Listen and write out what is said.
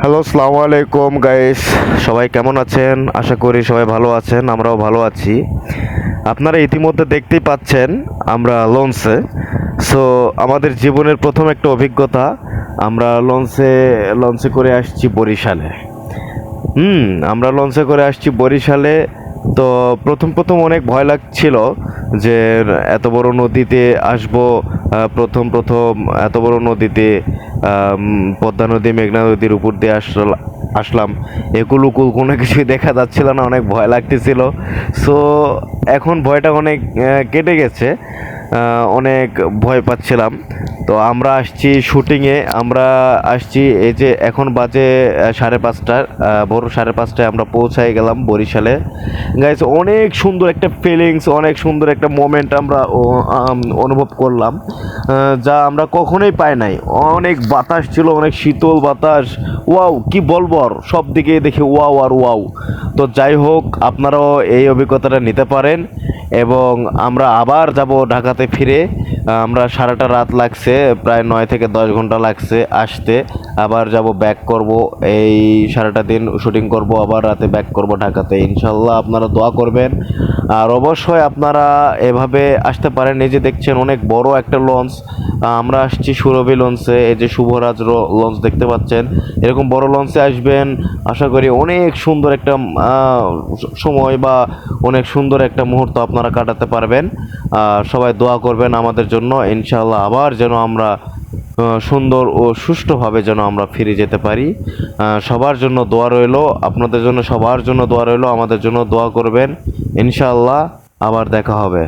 Hello সালামু আলাইকুম guys সবাই কেমন আছেন? আশা করি সবাই ভালো আছেন, আমরাও ভালো আছি। আপনারা ইতিমধ্যে দেখতেই পাচ্ছেন, আমরা লঞ্চে সো আমাদের জীবনের প্রথম একটা অভিজ্ঞতা, আমরা লঞ্চে লঞ্চে করে আসছি বরিশালে। হুম, আমরা লঞ্চে করে আসছি বরিশালে। তো প্রথম প্রথম অনেক ভয় লাগছিল যে এত বড় নদীতে আসব প্রথম প্রথম এত বড় নদীতে পদ্মা নদী, মেঘনা নদীর উপর দিয়ে আসল, আসলাম। এগুলো কোনো কিছুই দেখা যাচ্ছিল না, অনেক ভয় লাগতেছিল। সো এখন ভয়টা অনেক কেটে গেছে। অনেক ভয় পাচ্ছিলাম। তো আমরা আসছি শুটিংয়ে, আমরা আসছি এই যে এখন বাজে সাড়ে পাঁচটার ভোর সাড়ে পাঁচটায় আমরা পৌঁছায় গেলাম বরিশালে। গাইজ অনেক সুন্দর একটা ফিলিংস অনেক সুন্দর একটা মোমেন্ট আমরা অনুভব করলাম। যা আমরা কখনোই পাই নাই। অনেক বাতাস ছিল, অনেক শীতল বাতাস। ওয়াও কি বলব আর সব দিকে দেখি ওয়াও আর ওয়াও তো যাই হোক, আপনারাও এই অভিজ্ঞতাটা নিতে পারেন। এবং আমরা আবার যাব ঢাকাতে ফিরে। আমরা সারাটা রাত লাগছে, প্রায় নয় থেকে দশ ঘণ্টা লাগছে আসতে। আবার যাব ব্যাক করব, এই সারাটা দিন শুটিং করব, আবার রাতে ব্যাক করব ঢাকাতে। ইনশাল্লাহ আপনারা দোয়া করবেন। আর অবশ্যই আপনারা এভাবে আসতে পারেন। এই যে দেখছেন, অনেক বড় একটা লঞ্চ। আমরা আসছি সুরভি লঞ্চে। এই যে শুভরাজ লঞ্চ দেখতে পাচ্ছেন। এরকম বড় লঞ্চে আসবেন, আশা করি অনেক সুন্দর একটা সময় বা অনেক সুন্দর একটা মুহূর্ত আপনারা কাটাতে পারবেন। সবাই দোয়া করবেন আমাদের জন্য। ইনশাল্লাহ আবার যেন আমরা সুন্দর ও সুষ্ঠুভাবে যেন আমরা ফিরে যেতে পারি। সবার জন্য দোয়া রইল। আপনাদের জন্য সবার জন্য দোয়া রইল। আমাদের জন্য দোয়া করবেন। ইনশাআল্লাহ আবার দেখা হবে।